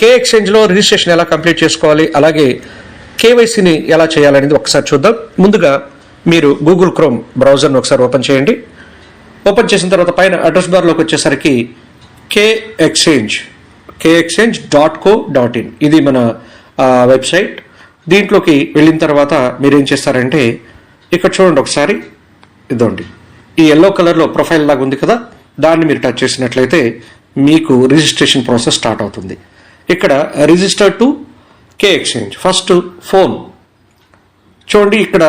కే ఎక్స్చేంజ్లో registration ఎలా complete చేసుకోవాలి? అలాగే కేవైసీని ఎలా చేయాలనేది ఒకసారి చూద్దాం. ముందుగా మీరు గూగుల్ క్రోమ్ బ్రౌజర్ను ఒకసారి ఓపెన్ చేయండి. ఓపెన్ చేసిన తర్వాత పైన అడ్రస్ బార్లోకి వచ్చేసరికి K exchange K exchange dot co dot in ఇది మన వెబ్సైట్ దీంట్లోకి వెళ్ళిన తర్వాత మీరు ఏం చేస్తారంటే ఇక్కడ చూడండి ఒకసారి. ఇదోండి ఈ ఎల్లో కలర్లో ప్రొఫైల్ లాగా ఉంది కదా దాన్ని మీరు టచ్ చేసినట్లయితే మీకు రిజిస్ట్రేషన్ ప్రాసెస్ స్టార్ట్ అవుతుంది. ఇక్కడ register to K exchange first phone చూడండి ఇక్కడ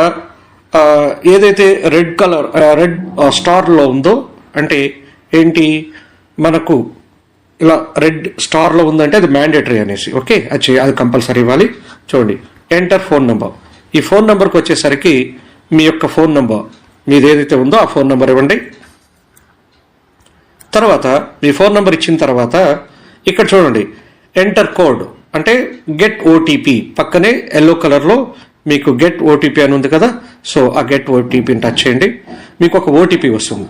ఏదైతే రెడ్ కలర్ రెడ్ స్టార్లో ఉందో అంటే ఏంటి మనకు ఇలా రెడ్ స్టార్లో ఉందంటే అది మ్యాండేటరీ అనేసి ఓకే అది అది కంపల్సరీ ఇవ్వాలి. చూడండి ఎంటర్ ఫోన్ నెంబర్ ఈ ఫోన్ నెంబర్కి వచ్చేసరికి మీ యొక్క ఫోన్ నెంబర్ మీది ఏదైతే ఉందో ఆ ఫోన్ నెంబర్ ఇవ్వండి. తర్వాత మీ ఫోన్ నెంబర్ ఇచ్చిన తర్వాత ఇక్కడ చూడండి ఎంటర్ కోడ్ అంటే గెట్ ఓటీపీ పక్కనే ఎల్లో కలర్లో మీకు గెట్ ఓటీపీ అని ఉంది కదా సో ఆ గెట్ ఓటీపీని టచ్ చేయండి. మీకు ఒక ఓటీపీ వస్తుంది.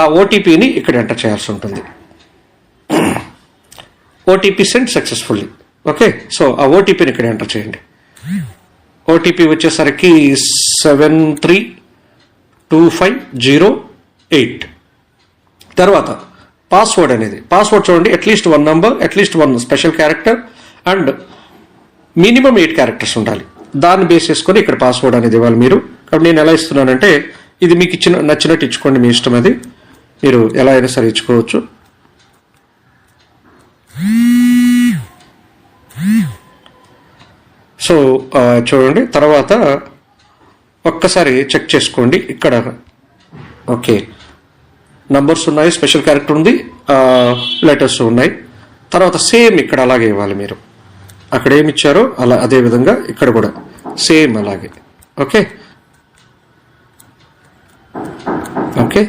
ఆ ఓటీపీని ఇక్కడ ఎంటర్ చేయాల్సి ఉంటుంది. OTP send successfully okay so ఆ ఓటీపీని ఇక్కడ ఎంటర్ చేయండి. ఓటీపీ వచ్చేసరికి seven three two five zero eight తర్వాత పాస్వర్డ్ అనేది. పాస్వర్డ్ చూడండి at least one number at least one special character and minimum eight characters ఉండాలి. దాన్ని బేస్ చేసుకొని ఇక్కడ పాస్వర్డ్ అనేది ఇవ్వాలి మీరు. కాబట్టి నేను ఎలా ఇస్తున్నానంటే ఇది మీకు ఇచ్చిన నచ్చినట్టు ఇచ్చుకోండి మీ ఇష్టం అది. మీరు ఎలా అయినా సరే ఇచ్చుకోవచ్చు. సో చూడండి తర్వాత ఒక్కసారి చెక్ చేసుకోండి. ఇక్కడ ఓకే. నంబర్స్ ఉన్నాయి స్పెషల్ క్యారెక్టర్ ఉంది లెటర్స్ ఉన్నాయి. తర్వాత సేమ్ ఇక్కడ అలాగే ఇవ్వాలి మీరు. అక్కడ ఏమి ఇచ్చారో అలా అదే విధంగా ఇక్కడ కూడా సేమ్ అలాగే. ఓకే? ఓకే?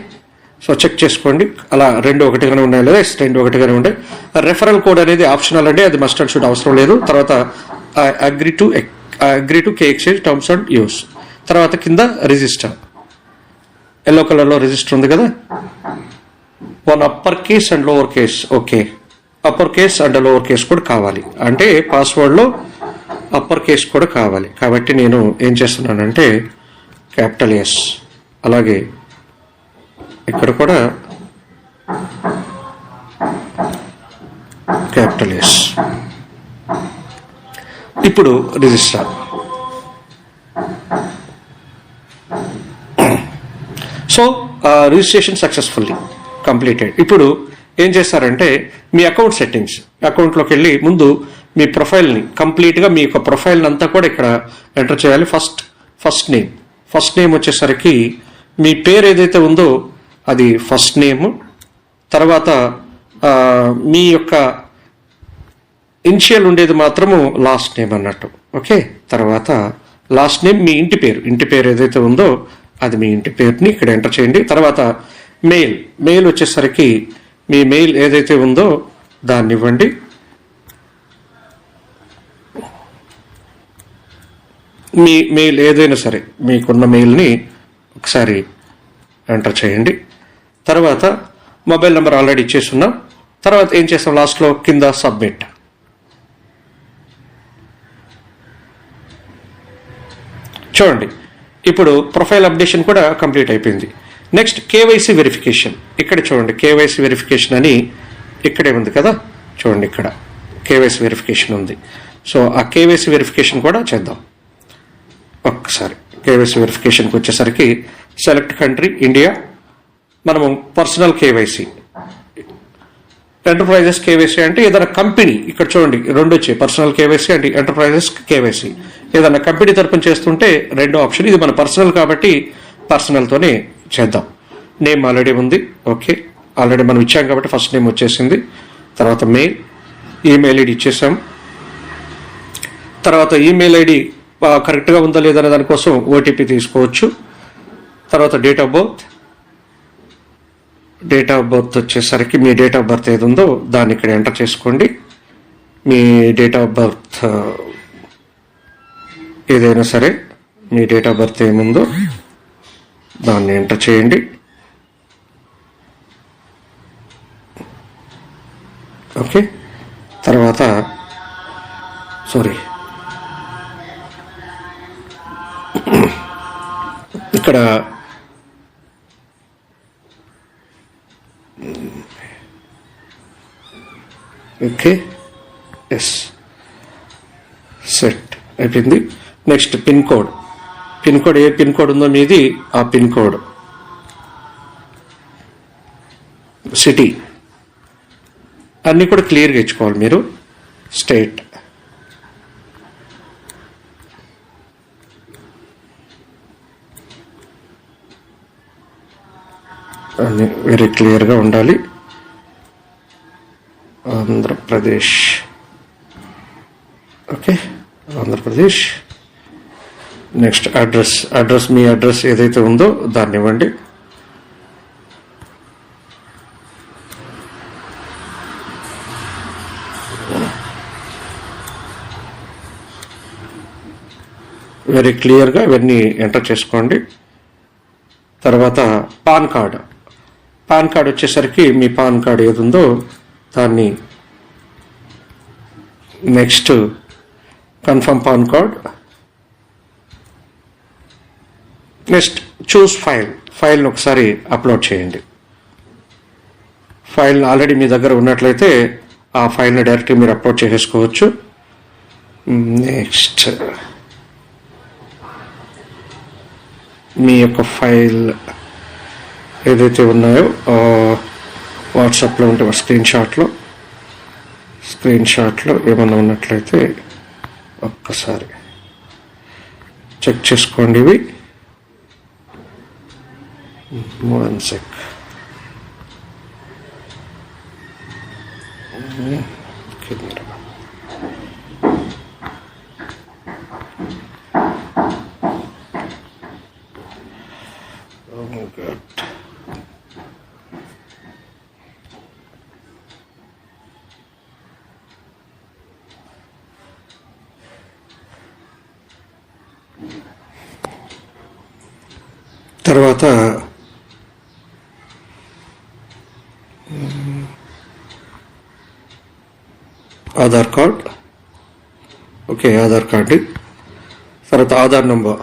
సో చెక్ చేసుకోండి. అలా రెండు ఒకటిగానే ఉన్నాయి లేదా రెండు ఒకటిగానే ఉండే. రెఫరల్ కోడ్ అనేది ఆప్షనల్ అండి అది మస్ట్ అండ్ షుడ్ అవసరం లేదు. తర్వాత agree to agree to K exchange terms and use. తర్వాత కింద రిజిస్టర్. ఎల్లో కలర్లో రిజిస్టర్ ఉంది కదా? One upper case and lower case okay upper case and lower case కూడా కావాలి. అంటే పాస్వర్డ్లో అప్పర్ కేస్ కూడా కావాలి. కాబట్టి నేను ఏం చేస్తున్నానంటే క్యాపిటల్ ఎస్ అలాగే ఇక్కడ కూడా క్యాపిటల్ ఎస్ ఇప్పుడు register so registration successfully completed. ఇప్పుడు ఏం చేస్తారంటే మీ అకౌంట్ సెట్టింగ్స్. అకౌంట్లోకి వెళ్ళి ముందు మీ ప్రొఫైల్ని కంప్లీట్గా మీ యొక్క ప్రొఫైల్ అంతా కూడా ఇక్కడ ఎంటర్ చేయాలి. First first name. First name వచ్చేసరికి మీ పేరు ఏదైతే ఉందో అది ఫస్ట్ నేమ్. తర్వాత మీ యొక్క ఇనిషియల్ ఉండేది మాత్రము లాస్ట్ నేమ్ అన్నట్టు. ఓకే? తర్వాత లాస్ట్ నేమ్ మీ ఇంటి పేరు. ఇంటి పేరు ఏదైతే ఉందో అది మీ ఇంటి పేరుని ఇక్కడ ఎంటర్ చేయండి. తర్వాత మెయిల్ మెయిల్ వచ్చేసరికి మీ మెయిల్ ఏదైతే ఉందో దాన్ని ఇవ్వండి. మీ మెయిల్ ఏదైనా సరే మీకున్న మెయిల్ని ఒకసారి ఎంటర్ చేయండి. తర్వాత మొబైల్ నెంబర్ ఆల్రెడీ ఇచ్చేస్తున్నాం తర్వాత ఏం చేస్తాం? లాస్ట్లో కింద సబ్మిట్ చూడండి. ఇప్పుడు ప్రొఫైల్ అప్డేషన్ కూడా కంప్లీట్ అయిపోయింది. Next KYC verification. ఇక్కడ చూడండి కేవైసీ వెరిఫికేషన్ అని ఇక్కడే ఉంది కదా? చూడండి ఇక్కడ కేవైసీ వెరిఫికేషన్ ఉంది. సో ఆ కేవైసీ వెరిఫికేషన్ కూడా చేద్దాం. ఒక్కసారి కేవైసీ వెరిఫికేషన్కి వచ్చేసరికి సెలెక్ట్ కంట్రీ ఇండియా. మనము పర్సనల్ కేవైసీ. ఎంటర్ప్రైజెస్ కేవైసీ అంటే ఏదైనా కంపెనీ ఇక్కడ చూడండి రెండు వచ్చాయి. పర్సనల్ కేవైసీ అంటే ఎంటర్ప్రైజెస్ కేవైసీ. ఏదైనా కంపెనీ తరపున చేస్తుంటే రెండో ఆప్షన్ ఇది మన పర్సనల్ కాబట్టి పర్సనల్తోనే చేద్దాం. నేమ్ ఆల్రెడీ ఉంది ఓకే. ఆల్రెడీ మనం ఇచ్చాం కాబట్టి ఫస్ట్ నేమ్ వచ్చేసింది. తర్వాత మెయిల్ ఈమెయిల్ ఐడి ఇచ్చేసాం. తర్వాత ఈమెయిల్ ఐడి కరెక్ట్గా ఉందా లేదా అనే దానికోసం ఓటీపీ తీసుకోవచ్చు. తర్వాత date of birth. Date of birth వచ్చేసరికి మీ డేట్ ఆఫ్ బర్త్ ఏది ఉందో దాన్ని ఇక్కడ ఎంటర్ చేసుకోండి. మీ డేట్ ఆఫ్ బర్త్ ఏదైనా సరే మీ డేట్ ఆఫ్ బర్త్ ఏముందో దాన్ని ఎంటర్ చేయండి. ఓకే? తర్వాత సారీ. ఇక్కడ ఓకే? ఎస్ సెట్ అయిపోయింది. Next pin code. Pin code ఏ పిన్ కోడ్ ఉందో మీది ఆ పిన్ కోడ్. సిటీ. అన్నీ కూడా క్లియర్గా ఇచ్చుకోవాలి మీరు. స్టేట్. అన్నీ వెరీ క్లియర్గా ఉండాలి. Andhra Pradesh. Okay. Andhra Pradesh. Next address address మీ అడ్రస్ ఏదైతే ఉందో దాన్ని ఇవ్వండి. వెరీ క్లియర్గా ఇవన్నీ ఎంటర్ చేసుకోండి. తర్వాత పాన్ కార్డ్. పాన్ కార్డ్ వచ్చేసరికి మీ పాన్ కార్డ్ ఏది ఉందో దాన్ని next confirm PAN card. Next choose file. ఫైల్ని ఒకసారి అప్లోడ్ చేయండి. ఫైల్ ఆల్రెడీ మీ దగ్గర ఉన్నట్లయితే ఆ ఫైల్ని డైరెక్ట్గా మీరు అప్లోడ్ చేసేసుకోవచ్చు. నెక్స్ట్ మీ యొక్క ఫైల్ ఏదైతే ఉన్నాయో వాట్సాప్లో ఉంటే స్క్రీన్ షాట్లో స్క్రీన్ షాట్లో ఏమన్నా ఉన్నట్లయితే ఒక్కసారి చెక్ చేసుకోండి ఇవి. One sec camera Oh my god. తర్వాత Aadhaar card. Okay Aadhaar card. తర్వాత ఆధార్ నంబర్.